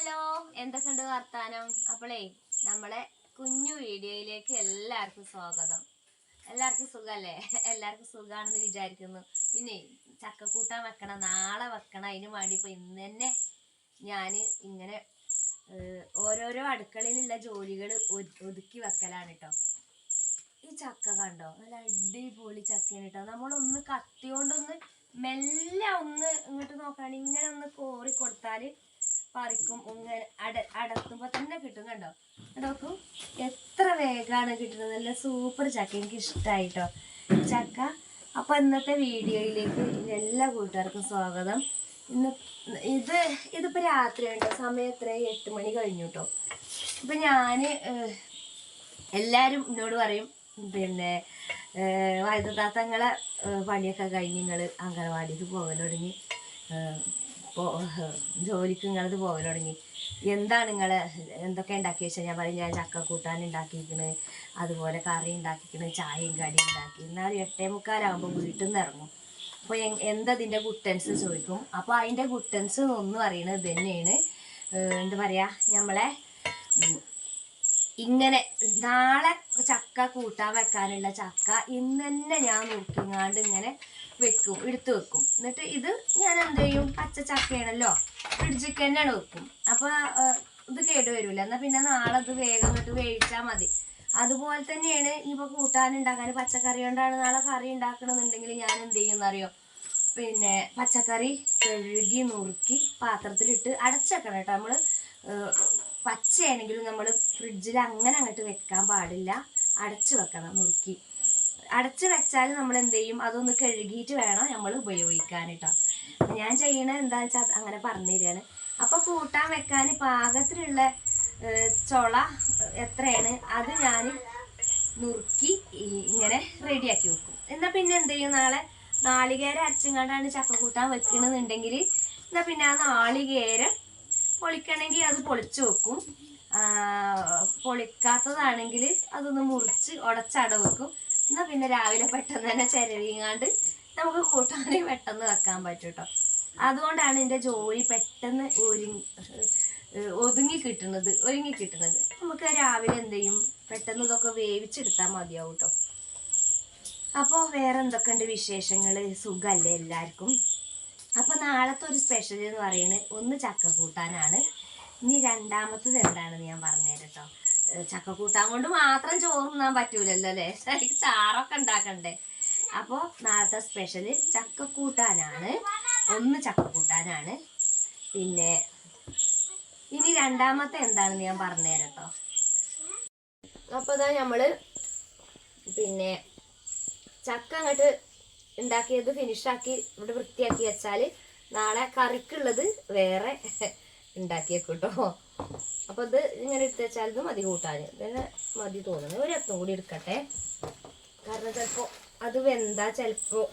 Hello എന്തൊക്കെയുണ്ട് വർത്താനം? അപ്പോളേ നമ്മളെ കുഞ്ഞു വീഡിയോയിലേക്ക് എല്ലാവർക്കും സ്വാഗതം. എല്ലാവർക്കും സുഖമല്ലേ എല്ലാവർക്കും സുഖമാണെന്ന് വിചാരിക്കുന്നു. പിന്നെ ചക്കക്കൂട്ടാൻ വെക്കണം നാളെ വെക്കണം അതിന് വേണ്ടി ഇപ്പൊ ഇന്ന് തന്നെ ഞാൻ ഇങ്ങനെ ഓരോരോ അടുക്കളയിലുള്ള ജോലികൾ ഒതുക്കി വെക്കലാണ് കേട്ടോ ഈ ചക്ക കണ്ടോ? നല്ല അടിപൊളി ചക്കയാണ് കേട്ടോ നമ്മളൊന്ന് കത്തിയോണ്ടൊന്ന് മെല്ലെ ഒന്ന് ഇങ്ങോട്ട് നോക്കാണ്. ഇങ്ങനെ ഒന്ന് കോറി കൊടുത്താൽ പറിക്കും ഇങ്ങനെ അട അടത്തുമ്പോൾ തന്നെ കിട്ടും കണ്ടോ? നോക്കൂ. എത്ര വേഗമാണ് കിട്ടുന്നത്. നല്ല സൂപ്പർ ചക്ക. എനിക്ക് ഇഷ്ടമായിട്ടോ ചക്ക. അപ്പോൾ ഇന്നത്തെ വീഡിയോയിലേക്ക് എല്ലാ കൂട്ടുകാർക്കും സ്വാഗതം. ഇന്ന് ഇത് ഇതിപ്പോൾ രാത്രിയുണ്ടോ സമയം എത്രയായി? എട്ട് മണി കഴിഞ്ഞു കേട്ടോ ഇപ്പം ഞാൻ എല്ലാവരും എന്നോട് പറയും പിന്നെ വൈദ്യുതാത്തങ്ങളെ പണിയൊക്കെ കഴിഞ്ഞ് നിങ്ങൾ അംഗനവാടിക്ക് പോകൽ തുടങ്ങി. ജോലിക്ക് നിങ്ങളത് പോകൽ തുടങ്ങി. എന്താണ് നിങ്ങൾ എന്തൊക്കെ ഉണ്ടാക്കി വെച്ചാൽ ഞാൻ പറയും ഞാൻ ചക്ക കൂട്ടാൻ ഉണ്ടാക്കിയിരിക്കണ് അതുപോലെ കറി ഉണ്ടാക്കിക്കണ് ചായയും കടിയും ഉണ്ടാക്കി എന്നാൽ എട്ടേ മുക്കാലാകുമ്പോൾ വീട്ടിൽ നിന്ന് ഇറങ്ങും അപ്പോൾ എന്തതിന്റെ ഗുട്ടൻസ് ചോദിക്കും. അപ്പോൾ അതിന്റെ ഗുട്ടൻസ് ഒന്ന് പറയുന്നത് തന്നെയാണ് എന്താ പറയുക നമ്മളെ ഇങ്ങനെ നാളെ ചക്ക കൂട്ടാൻ വെക്കാനുള്ള ചക്ക ഇന്ന് തന്നെ ഞാൻ നോക്കിങ്ങാണ്ട് ഇങ്ങനെ വെക്കും എടുത്തു വെക്കും. എന്നിട്ട് ഇത് ഞാൻ എന്ത് ചെയ്യും? പച്ച ചക്കയാണല്ലോ ഫ്രിഡ്ജിക്ക് തന്നെയാണ് വെക്കും. അപ്പൊ ഇത് കേട് വരില്ല എന്നാ പിന്നെ നാളെ ഇത് വേഗം എന്നിട്ട് വേവിച്ചാൽ മതി. അതുപോലെ തന്നെയാണ് ഇനിയിപ്പോൾ കൂട്ടാൻ ഉണ്ടാക്കാൻ പച്ചക്കറി കൊണ്ടാണ് നാളെ കറി ഉണ്ടാക്കണമെന്നുണ്ടെങ്കിൽ ഞാൻ എന്ത് അറിയോ പിന്നെ പച്ചക്കറി കഴുകി നുറുക്കി പാത്രത്തിലിട്ട് അടച്ചേക്കണം കേട്ടോ. നമ്മൾ പച്ചയാണെങ്കിലും നമ്മൾ ഫ്രിഡ്ജിൽ അങ്ങനെ അങ്ങോട്ട് വെക്കാൻ പാടില്ല. അടച്ചു വെക്കണം നുറുക്കി. അടച്ചു വെച്ചാൽ നമ്മൾ എന്ത് ചെയ്യും അതൊന്ന് കഴുകിയിട്ട് വേണം നമ്മൾ ഉപയോഗിക്കാൻ കേട്ടോ ഞാൻ ചെയ്യണത് എന്താണെന്ന് വെച്ചാൽ അങ്ങനെ പറഞ്ഞു തരികയാണ് അപ്പോൾ കൂട്ടാൻ വെക്കാൻ പാകത്തിലുള്ള ചൊള എത്രയാണ്? അത് ഞാൻ നുറുക്കി ഇങ്ങനെ റെഡിയാക്കി വെക്കും. എന്നാൽ പിന്നെ എന്ത് ചെയ്യും നാളെ? നാളികേരം അരച്ചും കണ്ടാണ് ചക്ക കൂട്ടാൻ വെക്കണമെന്നുണ്ടെങ്കിൽ എന്നാൽ പിന്നെ ആ നാളികേരം പൊളിക്കണമെങ്കിൽ അത് പൊളിച്ചു വെക്കും. പൊളിക്കാത്തതാണെങ്കിൽ അതൊന്ന് മുറിച്ച് ഉടച്ചട വെക്കും. എന്നാൽ പിന്നെ രാവിലെ പെട്ടെന്ന് തന്നെ ചിരവിങ്ങാണ്ട് നമുക്ക് കൂട്ടാൻ പെട്ടെന്ന് വെക്കാൻ പറ്റും കേട്ടോ അതുകൊണ്ടാണ് എന്റെ ജോലി പെട്ടെന്ന് ഒരുങ്ങി ഒതുങ്ങി കിട്ടുന്നത് ഒരുങ്ങി കിട്ടുന്നത്. നമുക്ക് രാവിലെ എന്ത് ചെയ്യും? പെട്ടെന്ന് ഇതൊക്കെ വേവിച്ചെടുത്താൽ മതിയാവും കേട്ടോ അപ്പോൾ വേറെ എന്തൊക്കെയുണ്ട് വിശേഷങ്ങൾ സുഖമല്ലേ എല്ലാവർക്കും? അപ്പോൾ നാളത്തെ ഒരു സ്പെഷ്യൽ എന്ന് പറയുന്നത് ഒന്ന് ചക്ക കൂട്ടാനാണ്. ഇനി രണ്ടാമത്തത് എന്താണെന്ന് ഞാൻ പറഞ്ഞുതരാം കേട്ടോ ഏഹ് ചക്ക കൂട്ടാൻ കൊണ്ട് മാത്രം ചോറുന്നാൻ പറ്റൂലല്ലോ അല്ലേ? ശരിക്കും ചാറൊക്കെ ഉണ്ടാക്കണ്ടേ? അപ്പോൾ നാളത്തെ സ്പെഷ്യൽ ചക്ക കൂട്ടാനാണ്. ഒന്ന് ചക്ക കൂട്ടാനാണ്. പിന്നെ ഇനി രണ്ടാമത്തെ എന്താണെന്ന് ഞാൻ പറഞ്ഞുതരാം കേട്ടോ അപ്പോൾ ഇതാ നമ്മൾ പിന്നെ ചക്ക അങ്ങോട്ട് ഉണ്ടാക്കിയത് ഫിനിഷാക്കി ഇവിടെ വൃത്തിയാക്കി വെച്ചാൽ നാളെ കറിക്കുള്ളത് വേറെ ഉണ്ടാക്കി വെക്കും കേട്ടോ അപ്പോൾ ഇത് ഇങ്ങനെ എടുത്ത് വെച്ചാൽ ഇത് മതി കൂട്ടാൻ ഇതന്നെ മതി തോന്നുന്നു. ഒരു എത്തും കൂടി എടുക്കട്ടെ. കാരണം ചിലപ്പോൾ അത് വെന്താ ചിലപ്പോൾ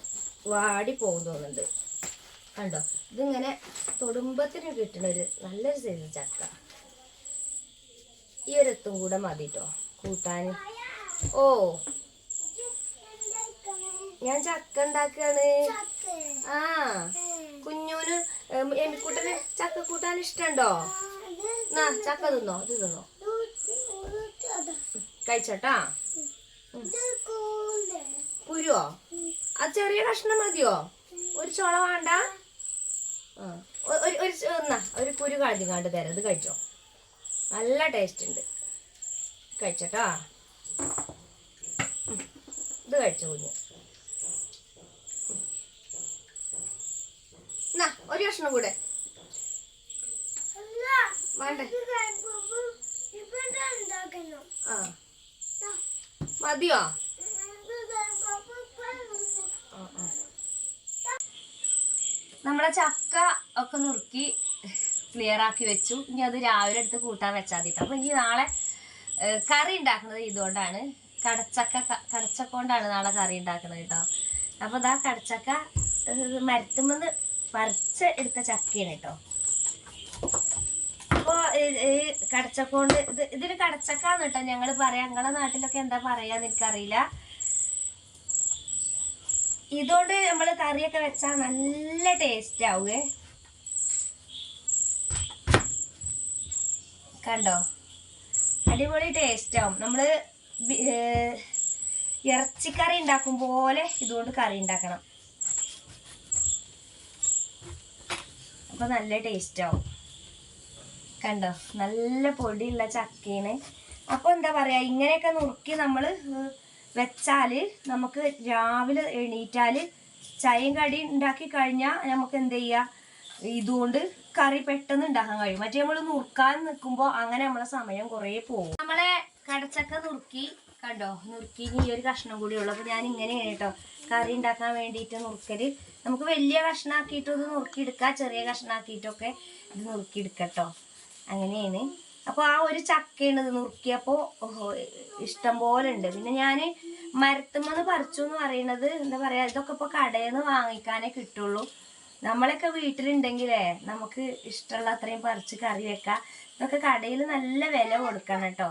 വാടി പോകും തോന്നുന്നുണ്ട്. കണ്ടോ? ഇതിങ്ങനെ തൊടുമ്പത്തിന് കിട്ടുന്ന ഒരു നല്ലൊരു സൈസ് ചക്ക. ഈ ഒരു എത്തും കൂടെ മതി കേട്ടോ കൂട്ടാൻ ഓ ഞാൻ ചക്ക ഉണ്ടാക്കാണ്. ആ കുഞ്ഞൂന് എമ്മിക്കൂട്ടന് ചക്ക കൂട്ടാൻ ഇഷ്ടണ്ടോ നാ ചക്ക തിന്നോ ഇത് തിന്നോ. കഴിച്ചോട്ടാ? കുരുവോ ആ ചെറിയ കഷ്ണം മതിയോ? ഒരു ചോള വേണ്ട? ആ ഒരു ഒരു എന്നാ ഒരു കുരു കളഞ്ഞിങ്ങാണ്ട് തരാം. ഇത് കഴിച്ചോ. നല്ല ടേസ്റ്റ് ഉണ്ട്. കഴിച്ചോട്ടാ? ഇത് കഴിച്ചോ കുഞ്ഞ് എന്നാ ഒരു കഷ്ണം കൂടെ. വേണ്ടേ? ആ. മതിയോ? ആ. ചക്ക ഒക്കെ നുറുക്കി ക്ലിയർ ആക്കി വെച്ചു. ഇനി അത് രാവിലെ എടുത്ത് കൂട്ടാൻ വെച്ചാൽ മതി അപ്പൊ ഇനി നാളെ കറി ഉണ്ടാക്കുന്നത് ഇതുകൊണ്ടാണ്. കടച്ചക്ക കടച്ചക്കൊണ്ടാണ് കടച്ചക്ക കൊണ്ടാണ് നാളെ കറി ഉണ്ടാക്കുന്നത് കേട്ടോ അപ്പോൾ ഇതാ കടച്ചക്ക മരത്തുമെന്ന് പറിച്ച് എടുത്ത ചക്കയാണ് കേട്ടോ. അപ്പൊ ഈ കടച്ചക്ക കൊണ്ട് ഇത് ഇതിന് കടച്ചക്കാന്ന് കേട്ടോ ഞങ്ങൾ പറയാം. ഞങ്ങളെ നാട്ടിലൊക്കെ എന്താ പറയാന്ന് എനിക്കറിയില്ല. ഇതുകൊണ്ട് നമ്മൾ കറിയൊക്കെ വെച്ചാൽ നല്ല ടേസ്റ്റ് ആവുകേ കണ്ടോ? അടിപൊളി ടേസ്റ്റ് ആവും. നമ്മൾ ഇറച്ചിക്കറി ഉണ്ടാക്കും പോലെ ഇതുകൊണ്ട് കറി ഉണ്ടാക്കണം. അപ്പൊ നല്ല ടേസ്റ്റ് ആവും. കണ്ടോ? നല്ല പൊടിയുള്ള ചക്കയാണ്. അപ്പോൾ എന്താ പറയാ ഇങ്ങനെയൊക്കെ നുറുക്കി നമ്മൾ വെച്ചാൽ നമുക്ക് രാവിലെ എണീറ്റാൽ ചായയും കടി ഉണ്ടാക്കി കഴിഞ്ഞാൽ നമുക്ക് എന്ത് ചെയ്യാ? ഇതുകൊണ്ട് കറി പെട്ടെന്ന് ഉണ്ടാക്കാൻ കഴിയും. മറ്റേ നമ്മൾ നുറുക്കാൻ നിൽക്കുമ്പോൾ അങ്ങനെ നമ്മളെ സമയം കുറേ പോകും. നമ്മളെ കടച്ചക്ക നുറുക്കി കണ്ടോ? നുറുക്കി ഈ ഒരു കഷ്ണം കൂടി ഉള്ളു. അപ്പൊ ഞാൻ ഇങ്ങനെയാണ് കേട്ടോ. കറി ഉണ്ടാക്കാൻ വേണ്ടിയിട്ട് നുറുക്കൽ. നമുക്ക് വലിയ കഷ്ണാക്കിയിട്ട് ഇത് നുറുക്കിയെടുക്കാം. ചെറിയ കഷ്ണാക്കിയിട്ടൊക്കെ ഇത് നുറുക്കിയെടുക്കട്ടോ. അങ്ങനെയാണ്. അപ്പോൾ ആ ഒരു ചക്കയാണ് ഇത് നുറുക്കിയപ്പോൾ ഇഷ്ടം പോലെ ഉണ്ട്. പിന്നെ ഞാൻ മരത്തുമെന്ന് പറിച്ചു എന്ന് പറയുന്നത് എന്താ പറയാ ഇതൊക്കെ ഇപ്പോൾ കടയിൽ നിന്ന് വാങ്ങിക്കാനേ കിട്ടുള്ളൂ. നമ്മളൊക്കെ വീട്ടിലുണ്ടെങ്കിലേ നമുക്ക് ഇഷ്ടമുള്ള അത്രയും പറിച്ച് കറി വെക്കാം. ഇതൊക്കെ കടയിൽ നല്ല വില കൊടുക്കണം കേട്ടോ.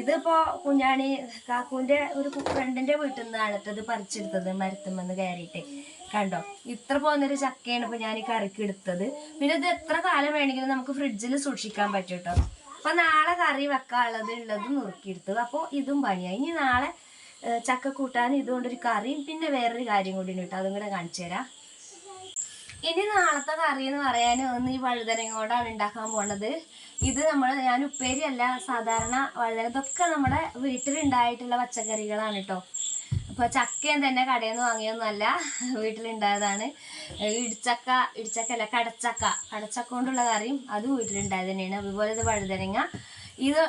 ഇതിപ്പോ കുഞ്ഞാണി കാക്കൂന്റെ ഒരു ഫ്രണ്ടിന്റെ വീട്ടിൽ നിന്നാണ് ഇത് പറിച്ചെടുത്തത് മരത്തുമെന്ന് കയറിയിട്ട്. കണ്ടോ? ഇത്ര പോകുന്നൊരു ചക്കയാണ് ഇപ്പൊ ഞാൻ ഈ കറിക്ക് എടുത്തത്. പിന്നെ ഇത് എത്ര കാലം വേണമെങ്കിലും നമുക്ക് ഫ്രിഡ്ജിൽ സൂക്ഷിക്കാൻ പറ്റും കേട്ടോ. അപ്പൊ നാളെ കറി വെക്കാനുള്ളത് ഉള്ളത് നുറുക്കിയെടുത്തത് അപ്പോൾ ഇതും പണിയായി. ഇനി നാളെ ചക്ക കൂട്ടാൻ ഇതുകൊണ്ടൊരു കറിയും പിന്നെ വേറൊരു കാര്യം കൂടി ഉണ്ട് കേട്ടോ. അതും കൂടെ കാണിച്ചു തരാം. ഇനി നാളത്തെ കറി എന്ന് പറയാൻ ഒന്ന് ഈ വഴുതനങ്ങ കൊണ്ടാണ് ഉണ്ടാക്കാൻ പോണത്. ഇത് നമ്മൾ ഞാൻ ഉപ്പേരി അല്ല സാധാരണ വഴുതന ഇതൊക്കെ നമ്മുടെ വീട്ടിലുണ്ടായിട്ടുള്ള പച്ചക്കറികളാണ് കേട്ടോ അപ്പോൾ ചക്കയും തന്നെ കടയിൽ നിന്ന് വാങ്ങിയൊന്നുമല്ല വീട്ടിലുണ്ടായതാണ് ഇടിച്ചക്ക ഇടിച്ചക്ക അല്ല കടച്ചക്ക. കടച്ചക്ക കൊണ്ടുള്ള കറിയും അത് വീട്ടിലുണ്ടായത് തന്നെയാണ്. അതുപോലെ ഇത് വഴുതനങ്ങ. ഇത്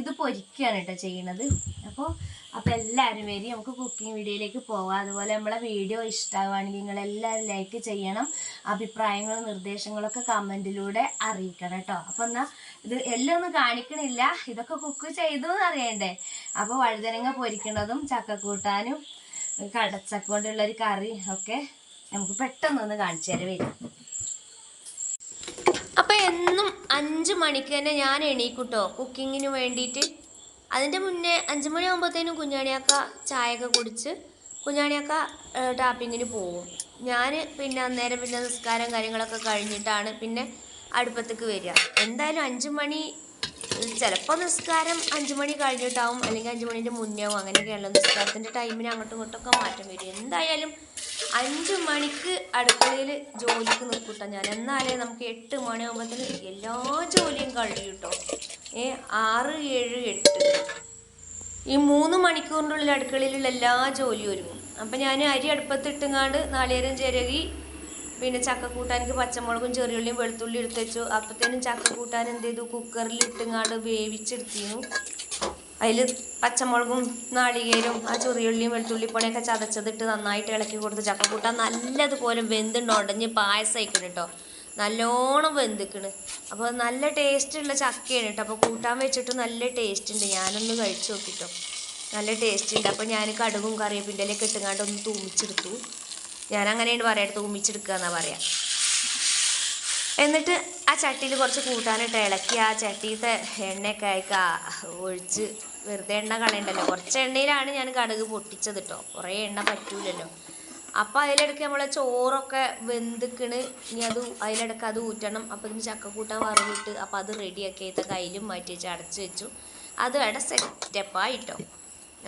ഇത് പൊരിക്കുകയാണ് കേട്ടോ ചെയ്യണത് അപ്പോൾ അപ്പോൾ എല്ലാവരും വരി. നമുക്ക് കുക്കിംഗ് വീഡിയോയിലേക്ക് പോവാം. അതുപോലെ നമ്മളെ വീഡിയോ ഇഷ്ടമാവുകയാണെങ്കിൽ നിങ്ങൾ എല്ലാവരും ലൈക്ക് ചെയ്യണം. അഭിപ്രായങ്ങളും നിർദ്ദേശങ്ങളൊക്കെ കമന്റിലൂടെ അറിയിക്കണം കേട്ടോ. അപ്പോൾ എന്നാൽ ഇത് എല്ലാം ഒന്നും കാണിക്കണില്ല. ഇതൊക്കെ കുക്ക് ചെയ്തു എന്ന് അറിയണ്ടേ? അപ്പോൾ വഴുതനങ്ങ പൊരിക്കണതും ചക്കക്കൂട്ടാനും കടച്ചക്ക കൊണ്ടുള്ള ഒരു കറി ഒക്കെ നമുക്ക് പെട്ടെന്നൊന്ന് കാണിച്ചു തരാം. വരും. അപ്പം എന്നും അഞ്ച് മണിക്ക് തന്നെ ഞാൻ എണീക്കൂട്ടോ. കുക്കിങ്ങിന് വേണ്ടിയിട്ട്. അതിന്റെ മുന്നേ അഞ്ച് മണിയാകുമ്പോഴത്തേനും കുഞ്ഞാണിയാക്ക ചായയൊക്കെ കുടിച്ച് കുഞ്ഞാണിയാക്ക ടാപ്പിങ്ങിന് പോവും. ഞാൻ പിന്നെ അന്നേരം പിന്നെ നിസ്കാരം കാര്യങ്ങളൊക്കെ കഴിഞ്ഞിട്ടാണ് പിന്നെ അടുപ്പത്തേക്ക് വരിക. എന്തായാലും അഞ്ച് മണി ചിലപ്പോൾ നിസ്കാരം അഞ്ച് മണി കഴിഞ്ഞിട്ടാവും അല്ലെങ്കിൽ അഞ്ച് മണിന്റെ മുന്നേ ആവും. അങ്ങനെയൊക്കെയാണല്ലോ. നിസ്കാരത്തിന്റെ ടൈമിന് അങ്ങോട്ടും ഇങ്ങോട്ടൊക്കെ മാറ്റം വരും എന്തായാലും അഞ്ച് മണിക്ക് അടുക്കളയിൽ ജോലിക്ക് നിൽക്കൂട്ടോ ഞാൻ. എന്നാലേ നമുക്ക് എട്ട് മണിയാകുമ്പോഴത്തേന് എല്ലാ ജോലിയും കഴിയും കേട്ടോ. ആറ് ഏഴ് എട്ട്. ഈ മൂന്ന് മണിക്കൂറിനുള്ളിൽ അടുക്കളയിലുള്ള എല്ലാ ജോലിയും ഒരുങ്ങും. അപ്പം ഞാൻ അരി അടുപ്പത്തിട്ടുങ്ങാണ്ട് നാളികേരം ചിരകി പിന്നെ ചക്ക കൂട്ടാനിക്ക് പച്ചമുളകും ചെറിയുള്ളിയും വെളുത്തുള്ളി എടുത്ത് വെച്ചു. അപ്പത്തേനും ചക്ക കൂട്ടാൻ എന്ത് ചെയ്തു? കുക്കറിൽ ഇട്ടുങ്ങാണ്ട് വേവിച്ചെടുത്തിരുന്നു. അതിൽ പച്ചമുളകും നാളികേരും ആ ചെറിയുള്ളിയും വെളുത്തുള്ളിപ്പണിയൊക്കെ ചതച്ചതിട്ട് നന്നായിട്ട് ഇളക്കി കൊടുത്ത്. ചക്ക കൂട്ടാൻ നല്ലതുപോലെ വെന്തുണ്ട് ഉടഞ്ഞ് പായസമായിക്കണം കേട്ടോ നല്ലോണം വെന്തിക്കണ്. അപ്പോൾ നല്ല ടേസ്റ്റുള്ള ചക്കയാണ് കേട്ടോ അപ്പോൾ കൂട്ടാൻ വെച്ചിട്ട് നല്ല ടേസ്റ്റ് ഉണ്ട് ഞാനൊന്ന് കഴിച്ചു നോക്കിട്ടോ. നല്ല ടേസ്റ്റ് ഉണ്ട് അപ്പോൾ ഞാൻ കടുകും കറിവേപ്പിന്റെ ഇലയൊക്കെ ഇട്ടുങ്ങാണ്ട് ഒന്ന് തൂമിച്ചെടുത്തു. ഞാൻ അങ്ങനെയാണ് പറയാം. തൂമിച്ചെടുക്കുക എന്നാ പറയാം. എന്നിട്ട് ആ ചട്ടിയിൽ കുറച്ച് കൂട്ടാനിട്ട് ഇളക്കി ആ ചട്ടിയിലത്തെ എണ്ണയൊക്കെ അയക്ക ഒഴിച്ച് വെറുതെ എണ്ണ കളയണ്ടല്ലോ. കുറച്ച് എണ്ണയിലാണ് ഞാൻ കടുക് പൊട്ടിച്ചത് കേട്ടോ കുറേ എണ്ണ പറ്റൂലല്ലോ. അപ്പോൾ അതിലിടയ്ക്ക് നമ്മളെ ചോറൊക്കെ വെന്തിക്കണ്. ഇനി അത് അതിലിടയ്ക്ക് അത് ഊറ്റണം. അപ്പോൾ ഇതിന് ചക്കക്കൂട്ടാൻ വറവിട്ട് അപ്പോൾ അത് റെഡിയാക്കി അതിത്തെ കയ്യിലും മാറ്റി വെച്ച് അടച്ച് വെച്ചു. അത് അവിടെ സെറ്റപ്പായിട്ടോ.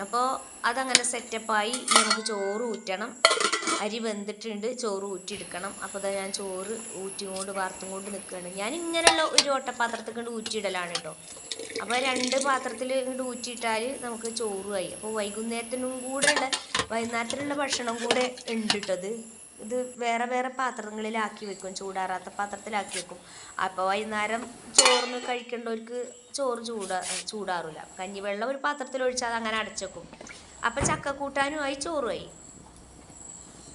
അപ്പോൾ അതങ്ങനെ സെറ്റപ്പായി നമുക്ക് ചോറ് ഊറ്റണം. അരി വെന്തിട്ടുണ്ട്. ചോറ് ഊറ്റിയെടുക്കണം. അപ്പോൾ ദാ ഞാൻ ചോറ് ഊറ്റിക്കൊണ്ട് വാർത്തും കൊണ്ട് നിൽക്കുകയാണ് ഞാൻ ഇങ്ങനെയുള്ള ഒരു ഓട്ടപാത്രത്തിൽ കൊണ്ട് ഊറ്റിയിടലാണ് കേട്ടോ അപ്പോൾ രണ്ട് പാത്രത്തിൽ കൊണ്ട് ഊറ്റിയിട്ടാൽ നമുക്ക് ചോറുമായി അപ്പോൾ വൈകുന്നേരത്തിനും കൂടെ ഉള്ള വൈകുന്നേരത്തിനുള്ള ഭക്ഷണം കൂടെ ഉണ്ട് കേട്ടത് ഇത് വേറെ വേറെ പാത്രങ്ങളിലാക്കി വെക്കും. ചൂടാറാത്ത പാത്രത്തിലാക്കി വെക്കും. അപ്പോൾ വൈകുന്നേരം ചോറിന് കഴിക്കേണ്ടവർക്ക് ചോറ് ചൂടാ ചൂടാറില്ല കഞ്ഞിവെള്ളം ഒരു പാത്രത്തിൽ ഒഴിച്ചാൽ അങ്ങനെ അടച്ചേക്കും അപ്പോൾ ചക്കക്കൂട്ടാനുമായി ചോറുമായി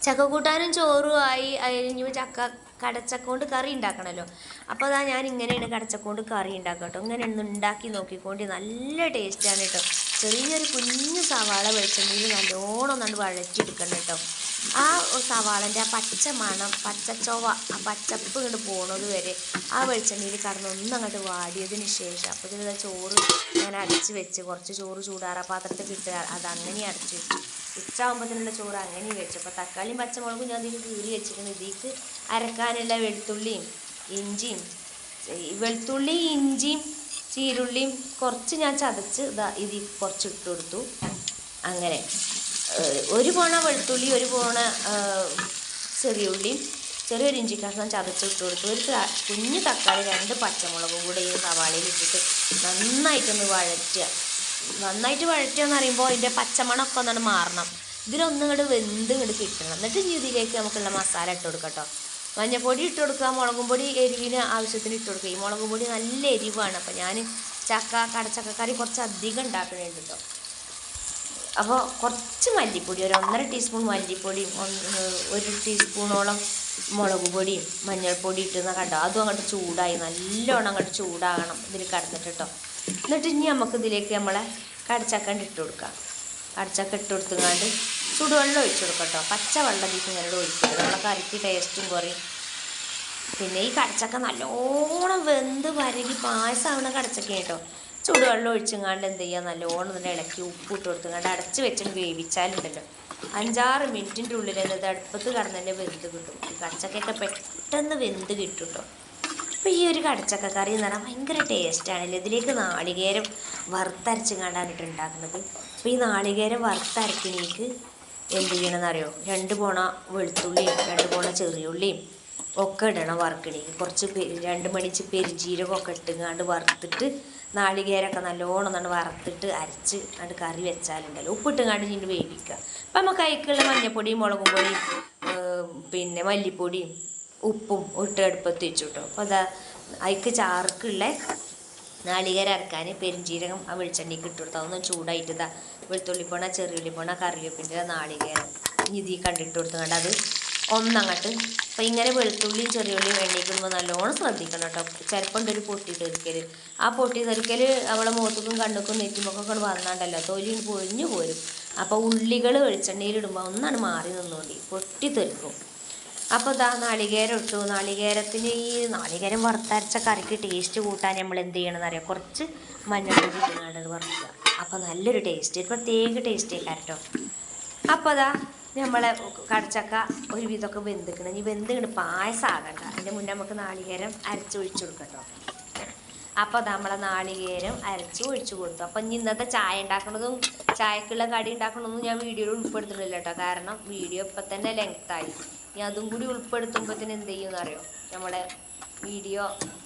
ചക്കക്കൂട്ടാനും ചോറുമായി അതിന് ചക്ക കടച്ചക്ക കൊണ്ട് കറി ഉണ്ടാക്കണമല്ലോ അപ്പോൾ അതാ ഞാൻ ഇങ്ങനെയാണ് കടച്ചക്കൊണ്ട് കറി ഉണ്ടാക്കുക കേട്ടോ ഇങ്ങനെ ഒന്ന് ഉണ്ടാക്കി നോക്കിക്കൊണ്ട് നല്ല ടേസ്റ്റാണ് കേട്ടോ ചെറിയൊരു കുഞ്ഞു സവാള വെളിച്ചെണ്ണയിൽ നല്ലോണം ഒന്നാണ്ട് വഴറ്റിയെടുക്കണം കേട്ടോ ആ സവാളന്റെ ആ പച്ച മണം പച്ച ചൊവ ആ പച്ചപ്പ് ഇങ്ങോട്ട് പോണത് വരെ ആ വെളിച്ചെണ്ണയിൽ കടന്ന് ഒന്ന് അങ്ങോട്ട് വാടിയതിന് ശേഷം അപ്പോൾ ഇതിൽ ചോറ് ഞാൻ അടച്ച് വെച്ച് കുറച്ച് ചോറ് ചൂടാറ പാത്രത്തിൽ ഇട്ട് അത് അങ്ങനെ അടച്ച് വെച്ചു. ഉച്ചയാകുമ്പോഴത്തേനുള്ള ചോറ് അങ്ങനെ വെച്ചു. അപ്പോൾ തക്കാളിയും പച്ചമുളകും ഞാൻ ഇതിൽ കീറി വെച്ചിരുന്നു ഇതിക്ക് അരക്കാനുള്ള വെളുത്തുള്ളിയും ഇഞ്ചിയും വെളുത്തുള്ളിയും വെളുത്തുള്ളി ഇഞ്ചിയും ചീരുള്ളിയും കുറച്ച് ഞാൻ ചതച്ച് ഇതാ ഇതിൽ കുറച്ച് ഇട്ട് കൊടുത്തു. അങ്ങനെ. ഒരു പോണ വെളുത്തുള്ളി ഒരു പോണ ചെറിയുള്ളിയും ചെറിയൊരു ഇഞ്ചി കഷ്ണം ചതച്ചിട്ട് കൊടുത്ത് ഒരു കുഞ്ഞു തക്കാളി രണ്ട് പച്ചമുളകും കൂടെ ഈ സവാളയിൽ ഇട്ടിട്ട് നന്നായിട്ടൊന്ന് വഴറ്റുക. നന്നായിട്ട് വഴറ്റുക എന്ന് പറയുമ്പോൾ അതിന്റെ പച്ചമണമൊക്കെ ഒന്നാണ് മാറണം. ഇതിലൊന്നും ഇങ്ങോട്ട് വെന്ത് ഇങ്ങോട്ട് കിട്ടണം. എന്നിട്ട് രീതിയിലേക്ക് നമുക്കുള്ള മസാല ഇട്ട് കൊടുക്കാം കേട്ടോ മഞ്ഞപ്പൊടി ഇട്ട് കൊടുക്കുക മുളകും പൊടി എരിവിന് ആവശ്യത്തിന് ഇട്ട് കൊടുക്കുക. ഈ മുളകും പൊടി നല്ല എരിവാണ്. അപ്പോൾ ഞാൻ ചക്ക കടച്ചക്കക്കറി കുറച്ച് അധികം ഉണ്ടാക്കുന്നുണ്ട് കേട്ടോ അപ്പോൾ കുറച്ച് മല്ലിപ്പൊടി ഒരു ഒന്നര ടീസ്പൂൺ മല്ലിപ്പൊടിയും ഒരു ടീസ്പൂണോളം മുളക് പൊടിയും മഞ്ഞൾപ്പൊടി ഇട്ടുന്ന കണ്ടോ? അതും അങ്ങോട്ട് ചൂടായി. നല്ലോണം അങ്ങോട്ട് ചൂടാകണം ഇതിൽ കടന്നിട്ട് കേട്ടോ എന്നിട്ട് ഇനി നമുക്ക് ഇതിലേക്ക് നമ്മളെ കടച്ചക്കണ്ട് ഇട്ട് കൊടുക്കാം. കടച്ചക്ക ഇട്ട് കൊടുത്തുങ്ങാണ്ട് ചൂടുവെള്ളം ഒഴിച്ചു കൊടുക്കാം കേട്ടോ പച്ച വെള്ളം ഇതിൽ ഇങ്ങനെ ഒഴിക്കരുത്. നമ്മളെ കറിക്ക് ടേസ്റ്റും കുറയും. പിന്നെ ഈ കടച്ചക്ക നല്ലോണം വെന്ത് വരകി പായസമാവണ കടച്ചക്ക കേട്ടോ. ചൂടുവെള്ളം ഒഴിച്ചങ്ങാണ്ട് എന്ത് ചെയ്യുക നല്ലോണം തന്നെ ഇളക്കി ഉപ്പ് ഇട്ട് കൊടുത്തുങ്ങാണ്ട് അടച്ച് വെച്ചിട്ട് വേവിച്ചാലുണ്ടല്ലോ. അഞ്ചാറ് മിനിറ്റിന്റെ ഉള്ളിൽ എന്നത് അടുപ്പത്ത് കടന്നതിന്റെ വെന്ത് കിട്ടും. ഈ കടച്ചക്കയൊക്കെ പെട്ടെന്ന് വെന്ത് കിട്ടും കേട്ടോ അപ്പോൾ ഈ ഒരു കടച്ചക്ക കറി എന്ന് പറഞ്ഞാൽ ഭയങ്കര ടേസ്റ്റാണല്ലോ ഇതിലേക്ക് നാളികേരം വറുത്തരച്ചെങ്ങാണ്ടാണ് ഇട്ട് ഉണ്ടാക്കുന്നത് അപ്പോൾ ഈ നാളികേരം വറുത്തരക്കിനേക്ക് എന്ത് ചെയ്യണമെന്നറിയോ രണ്ട് പോണ വെളുത്തുള്ളിയും രണ്ട് പോണ ചെറിയുള്ളിയും ഒക്കെ ഇടണം വറുക്കണേക്ക് കുറച്ച് രണ്ട് മണിച്ച് പെരുജീരകമൊക്കെ ഇട്ടുങ്ങാണ്ട് വറുത്തിട്ട് നാളികേരമൊക്കെ നല്ലോണം നല്ല വറുത്തിട്ട് അരച്ച് അത് കറി വെച്ചാലുണ്ടല്ലോ. ഉപ്പിട്ടുങ്ങാണ്ട് ഇനി വേവിക്കുക. അപ്പം നമുക്ക് അതിക്കുള്ള മഞ്ഞപ്പൊടിയും മുളകും പൊടിയും പിന്നെ മല്ലിപ്പൊടിയും ഉപ്പും ഇട്ട് അടുപ്പത്ത് വെച്ചു കേട്ടോ അപ്പോൾ അതാ അതിക്ക് ചാർക്കുള്ള നാളികേരം അരക്കാൻ പെരുംജീരകം ആ വെളിച്ചെണ്ണയ്ക്ക് ഇട്ട് കൊടുത്താൽ ഒന്ന് ചൂടായിട്ട് ഇതാ വെളുത്തുള്ളിപ്പോണ ചെറിയുള്ളിപ്പോണ ചെറിയുള്ളി പോണ കറിവേപ്പിന്റെ നാളികേരം ഇനി ഇതി കണ്ടിട്ട് കൊടുത്തുകൊണ്ട് അത് ഒന്നങ്ങട്ട്. അപ്പം ഇങ്ങനെ വെളുത്തുള്ളിയും ചെറിയുള്ളിയും എണ്ണയ്ക്കുമ്പോൾ നല്ലോണം ശ്രദ്ധിക്കണം കേട്ടോ. ചിലപ്പോൾ ഉണ്ട് ഒരു പൊട്ടി തെറിക്കൽ ആ പൊട്ടി തെറിക്കൽ അവളെ മുഖത്തേക്കും കണ്ണുക്കും നെറ്റുമൊക്കെ വന്നാണ്ടല്ലോ. തൊലി പൊഴിഞ്ഞു പോരും. അപ്പോൾ ഉള്ളികൾ വെളിച്ചെണ്ണയിലിടുമ്പോൾ ഒന്നാണ് മാറി നിന്നുകൊണ്ട് പൊട്ടി തെറിക്കും. അപ്പോൾ ഇതാ നാളികേരം ഇട്ടു. നാളികേരത്തിന് ഈ നാളികേരം വറുത്തരച്ച കറിക്ക് ടേസ്റ്റ് കൂട്ടാൻ നമ്മൾ എന്ത് ചെയ്യണമെന്ന് അറിയാം കുറച്ച് മഞ്ഞൾപ്പൊടി ഇട്ടുകൊണ്ട് വറുക്കുക. അപ്പോൾ നല്ലൊരു ടേസ്റ്റ് ഒരു പ്രത്യേക ടേസ്റ്റ് കേട്ടോ. അപ്പോൾ അതാ നമ്മളെ കടച്ചക്ക ഒരു വിധമൊക്കെ വെന്തിക്കണം. ഇനി വെന്തിക്കണം പായസം ആകണ്ട അതിന്റെ മുന്നേ നമുക്ക് നാളികേരം അരച്ച് ഒഴിച്ചു കൊടുക്കട്ടോ അപ്പോൾ നമ്മളെ നാളികേരം അരച്ച് ഒഴിച്ചു കൊടുത്തു. അപ്പം ഇനി ഇന്നത്തെ ചായ ഉണ്ടാക്കണതും ചായക്കുള്ള കടി ഉണ്ടാക്കണതൊന്നും ഞാൻ വീഡിയോയിൽ ഉൾപ്പെടുത്തുന്നില്ല കേട്ടോ കാരണം വീഡിയോ ഇപ്പം തന്നെ ലെങ്ത്തായി. ഇനി അതും കൂടി ഉൾപ്പെടുത്തുമ്പോൾ ഉൾപ്പെടുത്തുമ്പോഴത്തേന് എന്ത് ചെയ്യുമെന്ന് അറിയോ നമ്മളെ വീഡിയോ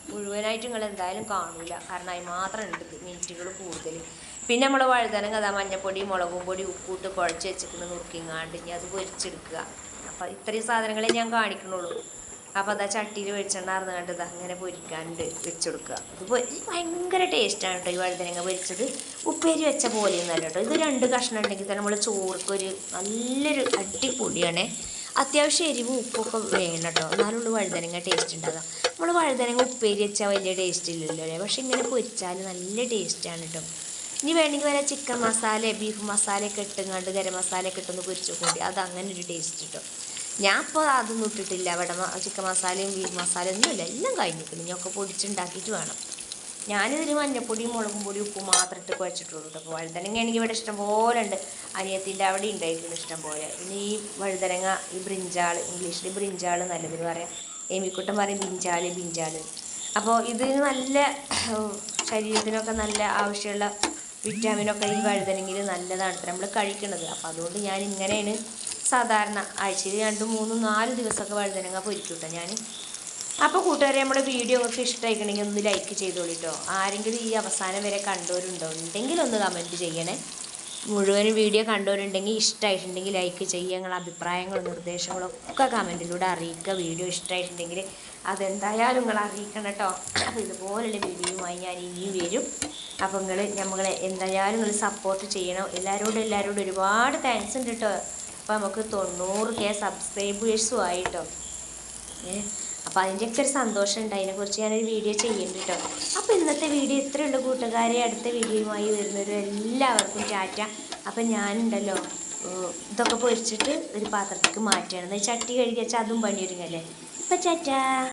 മുഴുവനായിട്ട് നിങ്ങൾ എന്തായാലും കാണില്ല കാരണം അതിന് മാത്രം ഉണ്ട് മിനിറ്റുകൾ കൂടുതൽ പിന്നെ നമ്മൾ വഴുതനം കഥ മഞ്ഞപ്പൊടി മുളകും പൊടി ഉപ്പിട്ട് കുഴച്ച് വെച്ചിട്ട് നുറുക്കിങ്ങാണ്ട് ഇനി അത് പൊരിച്ചെടുക്കുക. അപ്പം ഇത്രയും സാധനങ്ങളെ ഞാൻ കാണിക്കണുള്ളൂ. അപ്പോൾ അതാ ചട്ടിയിൽ വെളിച്ചെണ്ണ കണ്ട് ഇത് അങ്ങനെ പൊരിക്കാണ്ട് വെച്ചെടുക്കുക. ഇത് ഭയങ്കര ടേസ്റ്റാണ് കേട്ടോ ഈ വഴുതനങ്ങ പൊരിച്ചത്. ഉപ്പേരി വെച്ച പോലെയൊന്നല്ല കേട്ടോ ഇത് രണ്ട് കഷ്ണം ഉണ്ടെങ്കിൽ തന്നെ നമ്മൾ ചോറുക്കൊരു നല്ലൊരു അടിപൊളിയാണേ. അത്യാവശ്യം എരിവും ഉപ്പൊക്കെ വേണം കേട്ടോ എന്നാലുള്ള വഴുതനങ്ങ ടേസ്റ്റ് ഉണ്ടാകാം നമ്മൾ വഴുതനങ്ങ ഉപ്പേരി വെച്ചാൽ വലിയ ടേസ്റ്റ് ഇല്ലല്ലോ അല്ലേ? പക്ഷെ ഇങ്ങനെ പൊരിച്ചാൽ നല്ല ടേസ്റ്റാണ് കേട്ടോ ഇനി വേണമെങ്കിൽ വരെ ചിക്കൻ മസാല ബീഫ് മസാലയൊക്കെ ഇട്ടുങ്ങാണ്ട് ഗരം മസാലയൊക്കെ ഇട്ടൊന്ന് പൊരിച്ചു കൂടി അത് അങ്ങനെ ഒരു ടേസ്റ്റ് കിട്ടും ഞാൻ ഇപ്പോൾ അതൊന്നും ഇട്ടിട്ടില്ല. അവിടെ ചിക്കൻ മസാലയും ബീഫ് മസാലയും ഒന്നുമില്ല എല്ലാം കഴിഞ്ഞിട്ടുണ്ട് ഞാൻ ഒക്കെ പൊടിച്ചുണ്ടാക്കിയിട്ട് വേണം. ഞാനിതിൽ മഞ്ഞപ്പൊടിയും മുളകും പൊടിയും ഉപ്പും മാത്രം ഇട്ട് കുഴച്ചിട്ടുള്ളൂ അപ്പോൾ വഴുതനങ്ങ എനിക്ക് ഇവിടെ ഇഷ്ടം പോലെ ഉണ്ട്. അനിയത്തിന്റെ അവിടെ ഉണ്ടായിട്ടുണ്ട് ഇഷ്ടം പോലെ. പിന്നെ ഈ വഴുതനങ്ങ ഈ ബ്രിഞ്ചാൾ ഇംഗ്ലീഷിൽ ബ്രിഞ്ചാൾ നല്ലതിന് പറയാം. എമിക്കുട്ടൻ പറയും ബിഞ്ചാൽ ബിഞ്ചാൽ അപ്പോൾ ഇതിന് നല്ല ശരീരത്തിനൊക്കെ നല്ല ആവശ്യമുള്ള വിറ്റാമിനൊക്കെ ഈ വഴുതനങ്ങിൽ നല്ലതാണ് നമ്മൾ കഴിക്കുന്നത് അപ്പോൾ അതുകൊണ്ട് ഞാൻ ഇങ്ങനെയാണ് സാധാരണ ആഴ്ചയിൽ രണ്ട് മൂന്ന് നാല് ദിവസമൊക്കെ വഴുതനങ്ങ പൊരിക്കൂട്ടോ കേട്ടോ ഞാൻ അപ്പോൾ കൂട്ടുകാരെ നമ്മുടെ വീഡിയോ ഒക്കെ ഇഷ്ടമായിക്കണമെങ്കിൽ ഒന്ന് ലൈക്ക് ചെയ്തോളൂ കേട്ടോ ആരെങ്കിലും ഈ അവസാനം വരെ കണ്ടവരുണ്ടോ? ഉണ്ടെങ്കിൽ ഒന്ന് കമന്റ് ചെയ്യണേ. മുഴുവൻ വീഡിയോ കണ്ടവരുണ്ടെങ്കിൽ ഇഷ്ടമായിട്ടുണ്ടെങ്കിൽ ലൈക്ക് ചെയ്യുക. നിങ്ങളുടെ അഭിപ്രായങ്ങളും നിർദ്ദേശങ്ങളും ഒക്കെ കമന്റിലൂടെ അറിയിക്കുക. വീഡിയോ ഇഷ്ടമായിട്ടുണ്ടെങ്കിൽ അതെന്തായാലും നിങ്ങൾ അറിയിക്കണം കേട്ടോ. അപ്പോൾ ഇതുപോലുള്ള വീഡിയോയുമായി ഞാൻ ഇനിയും വരും. അപ്പോൾ നിങ്ങൾ നമ്മളെ എന്തായാലും നിങ്ങൾ സപ്പോർട്ട് ചെയ്യണം. എല്ലാവരോടും എല്ലാവരോടും ഒരുപാട് താങ്ക്സ് ഉണ്ട് കേട്ടോ. അപ്പോൾ നമുക്ക് തൊണ്ണൂറ് കെ സബ്സ്ക്രൈബേഴ്സും ആയിട്ടോ ഏഹ് അപ്പോൾ അതിന്റെയൊക്കെ ഒരു സന്തോഷം ഉണ്ട്. അതിനെക്കുറിച്ച് ഞാനൊരു വീഡിയോ ചെയ്യുന്നുണ്ട് കേട്ടോ. അപ്പോൾ ഇന്നത്തെ വീഡിയോ ഇത്രയുള്ളൂ കൂട്ടുകാരെ അടുത്ത വീഡിയോയുമായി വരുന്നവരും എല്ലാവർക്കും ടാറ്റ. അപ്പം ഞാനുണ്ടല്ലോ. ഇതൊക്കെ പൊരിച്ചിട്ട് ഒരു പാത്രത്തേക്ക് മാറ്റുകയാണ്. ചട്ടി കഴുകി വെച്ചാൽ അതും പണിയൊരുങ്ങല്ലേ? അപ്പം ടാറ്റ.